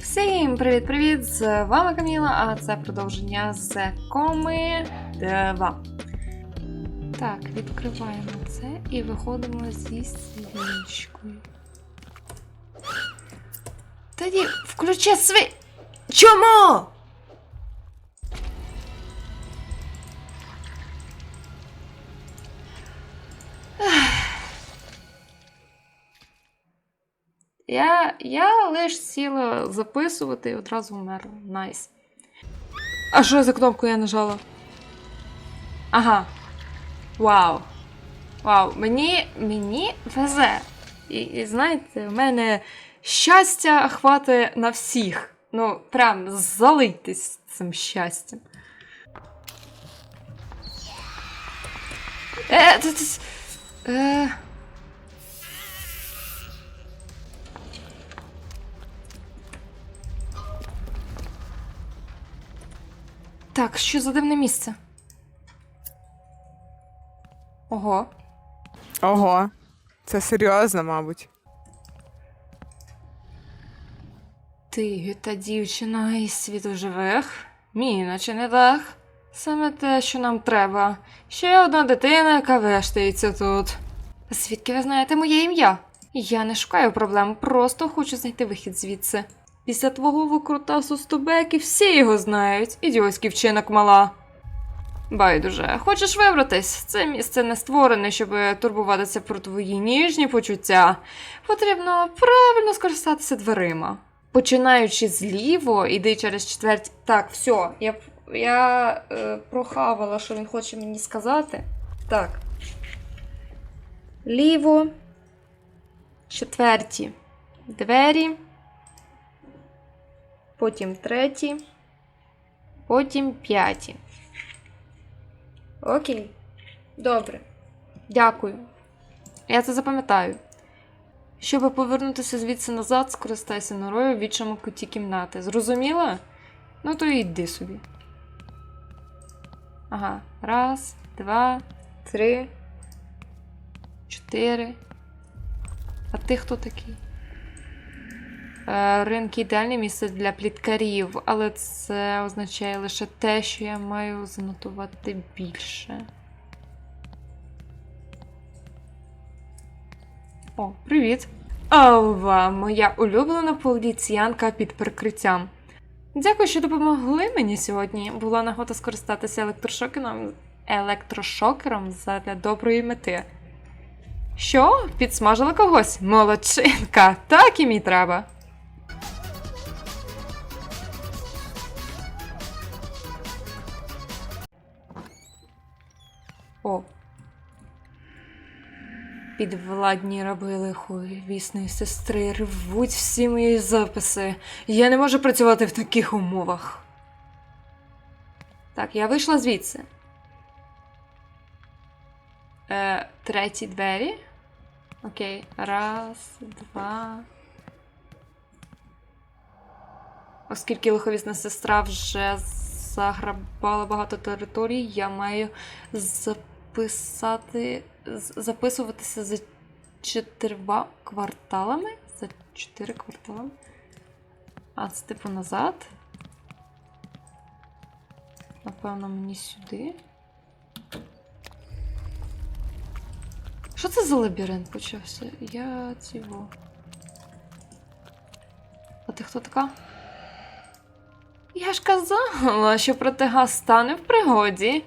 Всім привіт-привіт! З вами Каміла, а це продовження з Коми 2. Так, відкриваємо це і виходимо зі свічкою. Тоді включи сви... Чому? Я, я лиш сіла записувати і одразу вмерла. Найс. А що за кнопку я нажала? Ага. Вау. Вау. Мені, мені везе. І, і знаєте, в мене щастя хватить на всіх. Ну, прям залийтесь цим щастям. Е, т- т- е. Так, що за дивне місце? Ого. Ого, це серйозно, мабуть. Ти та дівчина із світу живих? Міна, чи не так? Саме те, що нам треба. Ще одна дитина, яка вештається тут. Звідки ви знаєте моє ім'я? Я не шукаю проблем, просто хочу знайти вихід звідси. Після твого викрутасу з Тобеки всі його знають. Ідіотський вчинок мала. Байдуже, хочеш вибратись? Це місце не створене, щоб турбуватися про твої ніжні почуття. Потрібно правильно скористатися дверима. Починаючи зліво, іди через четверть. Так, все, я, я е, прохавала, що він хоче мені сказати. Так. Ліво. Четверті двері. Потім треті. Потім п'яті. Окей. Добре. Дякую. Я це запам'ятаю. Щоб повернутися звідси назад, скористайся норою в вічому куті кімнати. Зрозуміла? Ну то йди собі. Ага. Раз, два, три, чотири. А ти хто такий? Е, Ринки ідеальне місце для пліткарів, але це означає лише те, що я маю занотувати більше. О, привіт! Ова, моя улюблена поліціянка під прикриттям. Дякую, що допомогли мені сьогодні. Була нагода скористатися електрошокером, електрошокером задля доброї мети. Що? Підсмажила когось? Молодчинка! Так і мій треба. Підвладні раби лихої вісної сестри рвуть всі мої записи. Я не можу працювати в таких умовах. Так, я вийшла звідси. Е, треті двері. Окей. Раз, два. Оскільки лиховісна сестра вже заграбала багато територій, я маю записати. З- записуватися за чотирма кварталами. За чотири кварталами. А це типу назад. Напевно, мені сюди. Що це за лабіринт почався? Я цього. А ти хто така? Я ж казала, що протигаз стане в пригоді.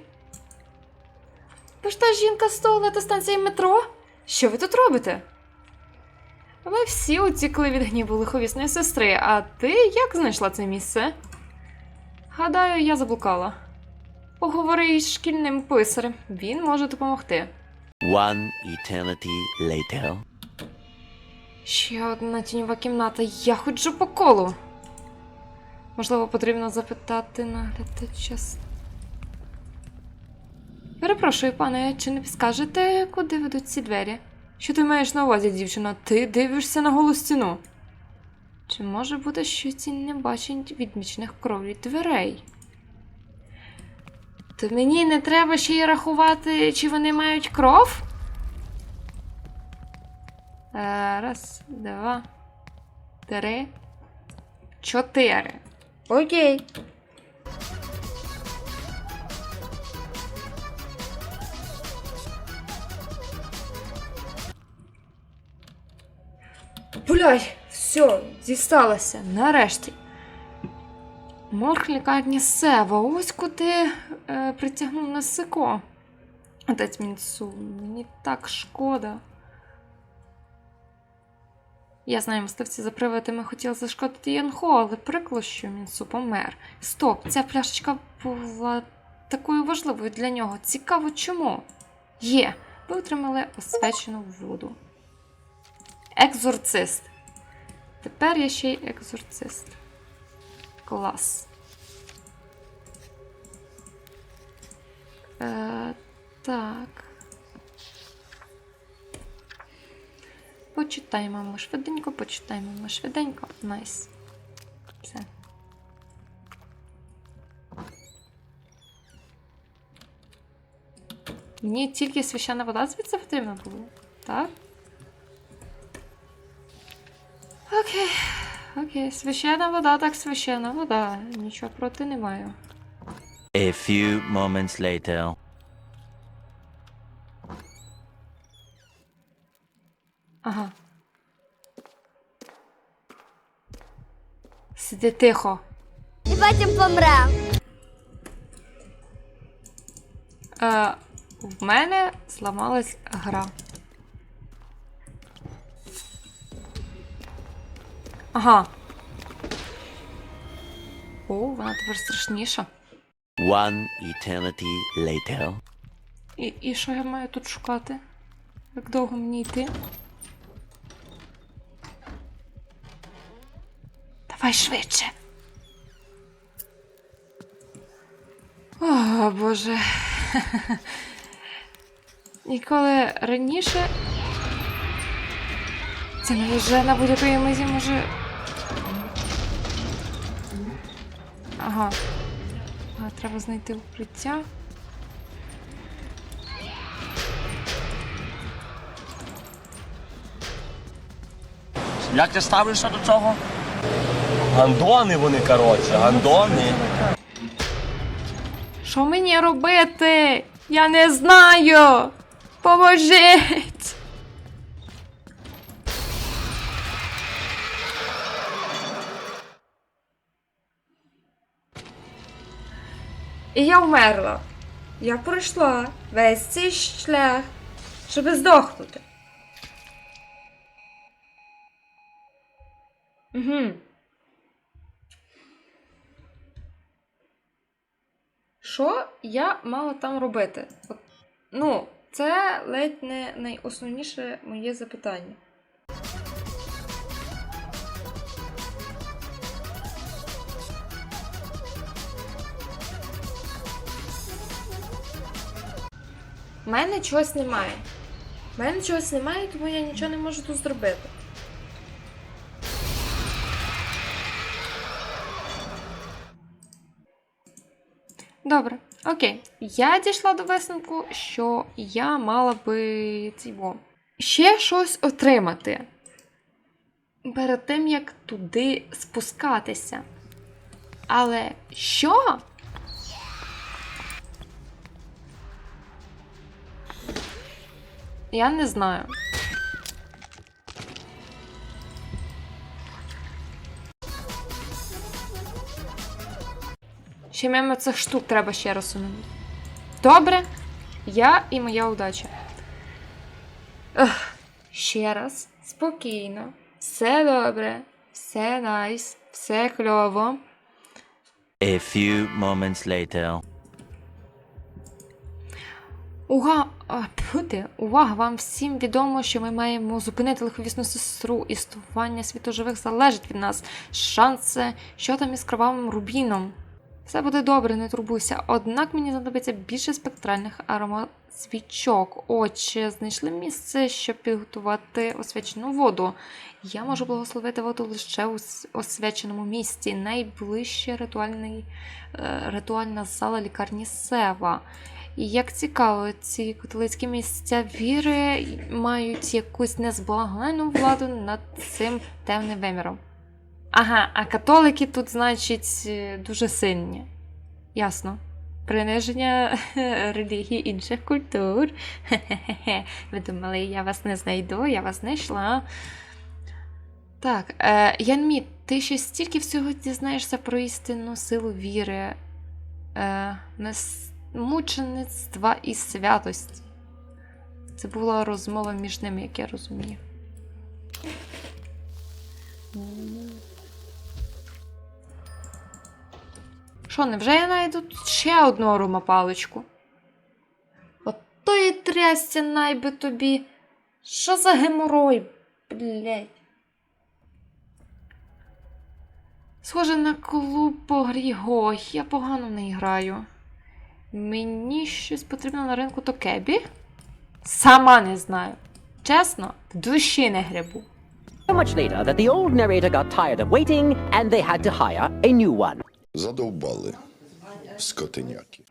Ви ж та жінка з туалету станції метро? Що ви тут робите? Ви всі утікли від гніву лиховісної сестри, а ти як знайшла це місце? Гадаю, я заблукала. Поговори із шкільним писарем, він може допомогти. One eternity later. Ще одна тіньова кімната. Я ходжу по колу. Можливо, потрібно запитати наглядача. Перепрошую, пане, чи не підскажете, куди ведуть ці двері? Що ти маєш на увазі, дівчина? Ти дивишся на голу стіну. Чи може бути, що ці не бачать відмічених кровлі дверей? То мені не треба ще й рахувати, чи вони мають кров? Е, Раз, два, три, чотири. Окей. Блядь, все, дісталося, нарешті. Морг лікарні Сева. Ось куди е, притягнув Насико. Отець Мінцу, мені так шкода. Я знаю, мисливці за привидами хотіли зашкодити Янхо, але прикло, що Мінсу помер. Стоп, ця пляшечка була такою важливою для нього. Цікаво чому? Є. Ви отримали освячену воду. Екзорцист. Тепер я ще й екзорцист. Клас. Е, так. Почитаємо ми швиденько, почитаємо ми швиденько. Найс. Все. Мені тільки священна вода звідси потрібна була, так? Окей. Окей, священна вода, так священна вода. Нічого проти не маю. A few moments later. Ага. Сиди тихо. І потім помре. Е, в мене зламалась гра. Ага. О, вона тепер страшніша. One eternity later. І, і що я маю тут шукати? Як довго мені йти? Давай швидше. О, Боже. Ніколи раніше. Це не вже на будь-якої мизі може. Ага. А, треба знайти укриття. Як ти ставишся до цього? Гандони вони, коротше, гандони. Що мені робити? Я не знаю. Поможіть. І я вмерла. Я пройшла весь цей шлях, щоб здохнути. Угу. Що я мала там робити? От, ну, це ледь не найосновніше моє запитання. У мене чогось немає. У мене чогось немає, тому я нічого не можу тут зробити. Добре, окей. Я дійшла до висновку, що я мала би цього. ще щось отримати. Перед тим, як туди спускатися. Але що? Я не знаю. Ще мимо цих штук треба ще раз умінути. Добре, я і моя удача. Ех, ще раз, спокійно, все добре, все найс, все кльово. A few moments later. Уга... Увага! Вам всім відомо, що ми маємо зупинити лиховісну сестру. Існування світоживих залежить від нас. Шанси, що там із кровавим рубіном. Все буде добре, не турбуйся. Однак мені знадобиться більше спектральних аромасвічок. Отже, знайшли місце, щоб підготувати освячену воду. Я можу благословити воду лише у освяченому місці. Найближче ритуальний, е, ритуальна зала лікарні Сева. І як цікаво, ці католицькі місця віри мають якусь незблаганну владу над цим темним виміром. Ага, а католики тут, значить, е, дуже сильні. Ясно. Приниження релігії інших культур. Хе-хе-хе. Ви думали, я вас не знайду, я вас знайшла. Так, е, Янмі, ти ще стільки всього дізнаєшся про істинну силу віри, е, мучеництва і святості. Це була розмова між ними, як я розумію. Що, невже я знайду тут ще одну аромапаличку? От то і трясся найби тобі. Що за геморой, блядь? Схоже на клуб по грі. Я погано не граю. Мені щось потрібно на ринку Токебі? Сама не знаю. Чесно, в душі не грибу. So much later that the old narrator got tired of waiting and they had to hire a new one. Задовбали скотиняки.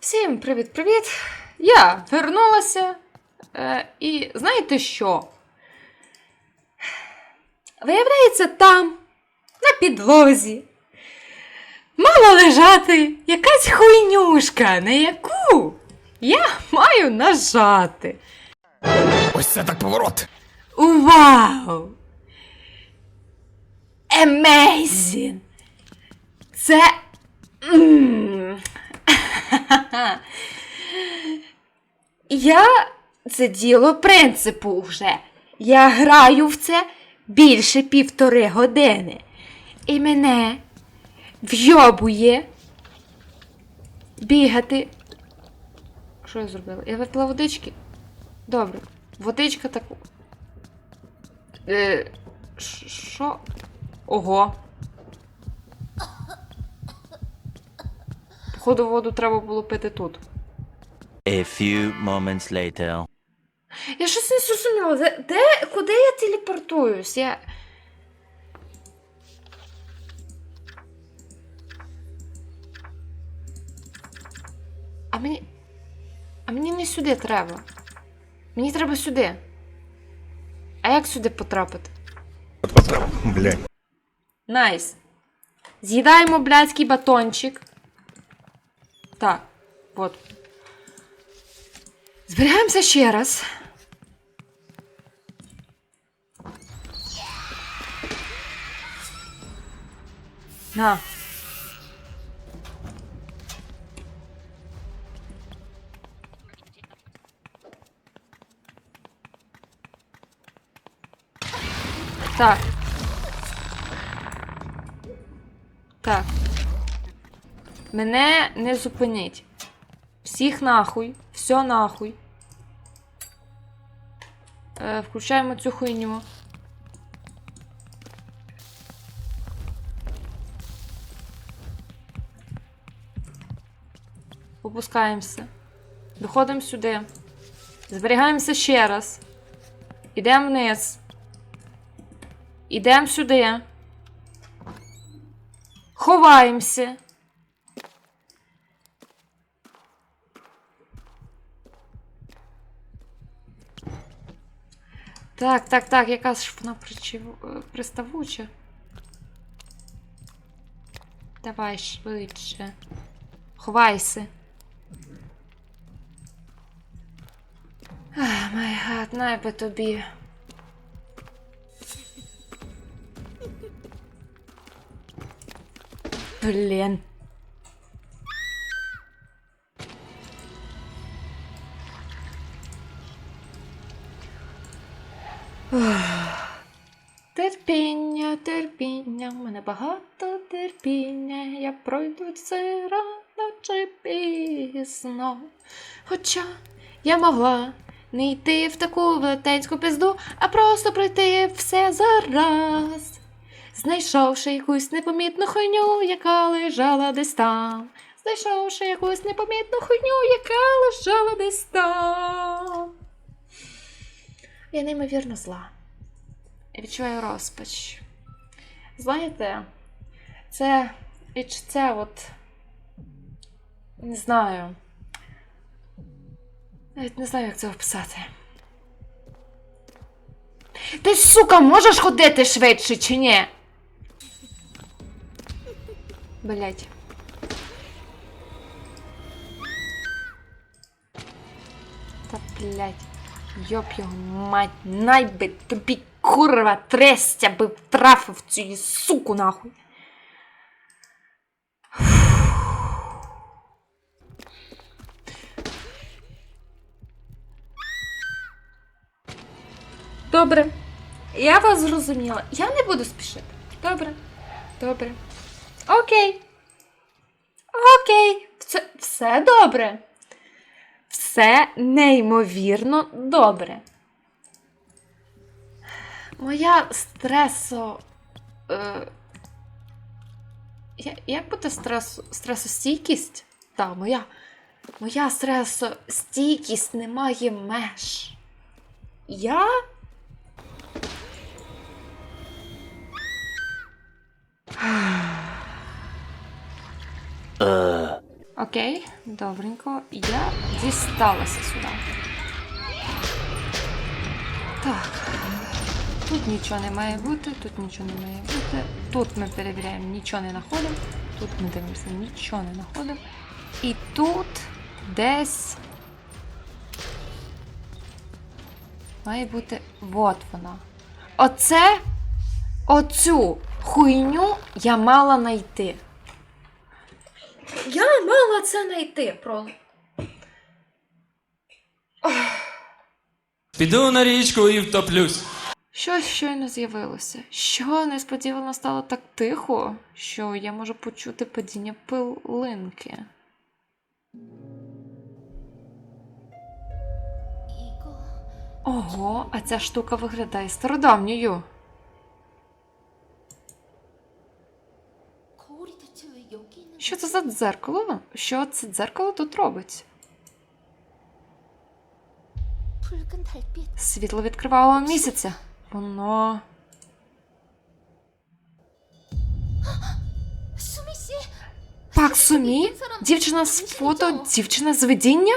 Всім привіт-привіт! Я вернулася. Е, і знаєте що? Виявляється, там, на підлозі, мала лежати якась хуйнюшка, на яку я маю нажати. Ось це так поворот. Вау! Amazing! Це. м, Я це діло принципу вже. Я граю в це більше півтори години. І мене вйобує бігати. Що я зробила? Я випила водички? Добре. Водичка таку. Е, Що? Ого. Походу, воду треба було пити тут. A few moments later. Я щось не зрозуміла. Де, де, куди я телепортуюсь? Я. А мені. А мені не сюди треба. Мені треба сюди. А як сюди потрапити? Блядь. Найс. З'їдаємо блядський батончик. Так, от. Зберігаємося ще раз. На. Так. Так. Мене не зупинить. Всіх нахуй, все нахуй. Е, включаємо цю хуйню. Опускаємося. Доходимо сюди. Зберігаємося ще раз. Ідемо вниз. Ідемо сюди. Ховаємося. Так, так, так, яка ж вона причив... е, приставуча. Давай швидше. Ховайся. Ах, май гад, най би тобі. Блін. Терпіння, терпіння, в мене багато терпіння, я пройду це рано чи пізно. Хоча я могла не йти в таку велетенську пізду, а просто пройти все зараз. Знайшовши якусь непомітну хуйню, яка лежала десь там. Знайшовши якусь непомітну хуйню, яка лежала десь там. Я неймовірно зла. Я відчуваю розпач. Знаєте, це відчуття от. Не знаю. Навіть не знаю, як це описати. Ти, сука, можеш ходити швидше чи ні? Блять. Та блять. Йоп його мать, найби тобі курва трестя би втрафив цю суку нахуй. Добре. Я вас зрозуміла. Я не буду спішити. Добре. Добре. Окей. Окей. Все, все добре. Все неймовірно добре. Моя стресо. Е, як буде стресо, стресостійкість? Так, моя. Моя стресостійкість не має меж. Я Окей, добренько. Я дісталася сюди. Так. Тут нічого не має бути, тут нічого не має бути. Тут ми перевіряємо, нічого не знаходимо. Тут ми дивимося, нічого не знаходимо. І тут десь. Має бути. Вот вона. Оце. Оцю хуйню я мала знайти. Я мала це знайти про. Піду на річку і втоплюсь. Щось щойно з'явилося. Що несподівано стало так тихо, що я можу почути падіння пилинки. Ого, а ця штука виглядає стародавньою. Що це за дзеркало? Що це дзеркало тут робить? Світло відкривало місяця. Воно. Пак сумі? Дівчина з фото, дівчина з видіння?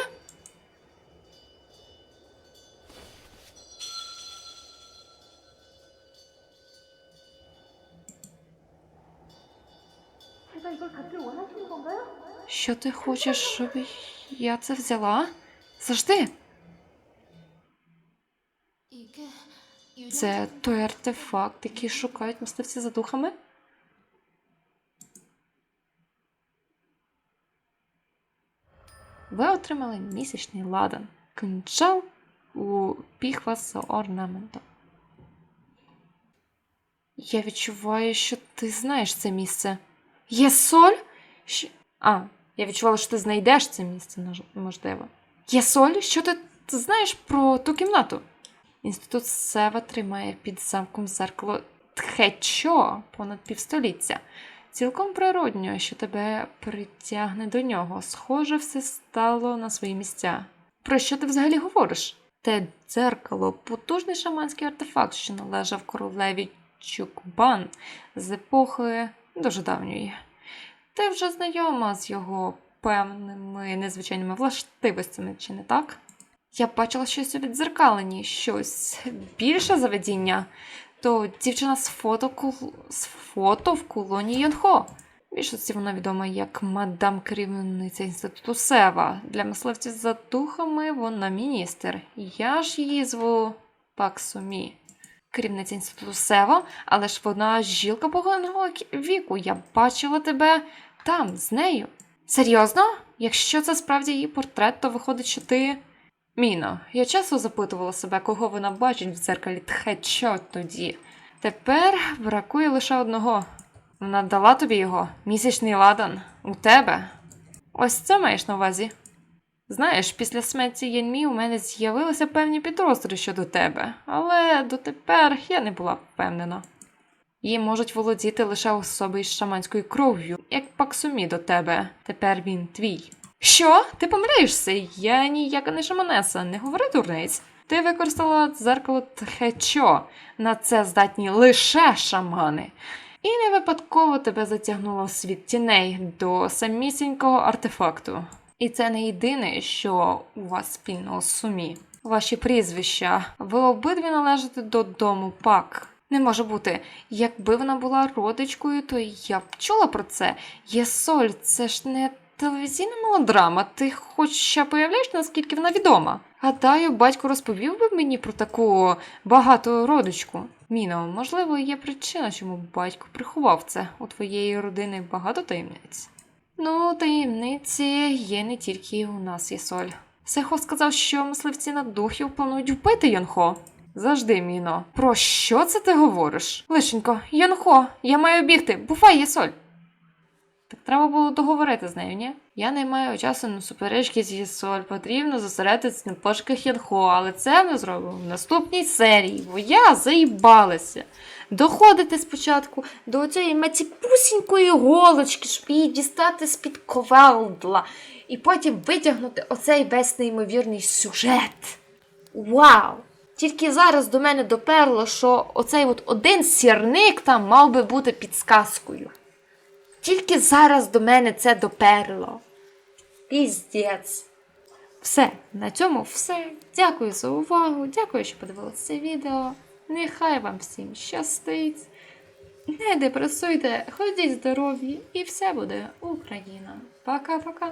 Що ти хочеш, щоб я це взяла? Завжди. Це той артефакт, який шукають мисливці за духами. Ви отримали місячний ладан. Кинджал у піхва з орнаментом. Я відчуваю, що ти знаєш це місце. Є соль? Щ... А, я відчувала, що ти знайдеш це місце, можливо. Є соль? Що ти знаєш про ту кімнату? Інститут Сева тримає під замком зеркало Тхечо понад півстоліття. Цілком природньо, що тебе притягне до нього. Схоже, все стало на свої місця. Про що ти взагалі говориш? Те дзеркало потужний шаманський артефакт, що належав королеві Чукбан з епохи дуже давньої. Ти вже знайома з його певними незвичайними властивостями, чи не так? Я бачила щось у віддзеркаленні, щось більше заведіння. То дівчина з фото, кул... з фото в колонії Йонхо. Більшості вона відома як мадам керівниця інституту Сева. Для мисливців за духами вона міністр. Я ж її зву Пак Сумі. Керівниця інституту Сева, але ж вона жінка поганого віку. Я бачила тебе там, з нею. Серйозно? Якщо це справді її портрет, то виходить, що ти. Міно, я часто запитувала себе, кого вона бачить в дзеркалі Тхечо тоді. Тепер бракує лише одного. Вона дала тобі його, місячний ладан, у тебе. Ось це маєш на увазі. Знаєш, після смерті Яньмі у мене з'явилися певні підозри щодо тебе, але дотепер я не була впевнена. Її можуть володіти лише особи із шаманською кров'ю, як Паксумі до тебе. Тепер він твій. Що? Ти помиляєшся? Я ніяка не шаманеса, не говори дурниць. Ти використала дзеркало Тхечо. На це здатні лише шамани. І не випадково тебе затягнуло світ тіней до самісінького артефакту. І це не єдине, що у вас спільного з сумі. Ваші прізвища. Ви обидві належите до дому пак. Не може бути. Якби вона була родичкою, то я б чула про це. Єсоль, це ж не телевізійна мелодрама. Ти хоча б уявляєш, наскільки вона відома. Гадаю, батько розповів би мені про таку багату родичку. Міно, можливо, є причина, чому батько приховав це. У твоєї родини багато таємниць. Ну, таємниці є не тільки у нас, Єсоль. Сехо сказав, що мисливці на духів планують вбити Йонхо. Завжди, Міно. Про що це ти говориш? Лишенько, Йонхо, я маю бігти. Бувай, Єсоль. Так треба було договорити з нею, ні? Я не маю часу на суперечки з Єсоль. Потрібно зосередитися на пошуках Янхо, але це ми зробимо в наступній серії, бо я заїбалася. Доходити спочатку до цієї маціпусінької голочки, щоб її дістати з-під ковелдла, і потім витягнути оцей весь неймовірний сюжет. Вау! Тільки зараз до мене доперло, що оцей от один сірник там мав би бути підсказкою. Тільки зараз до мене це доперло. Піздець. Все, на цьому все. Дякую за увагу. Дякую, що подивилися це відео. Нехай вам всім щастить. Не депресуйте, ходіть здорові, і все буде Україна. Пока-пока.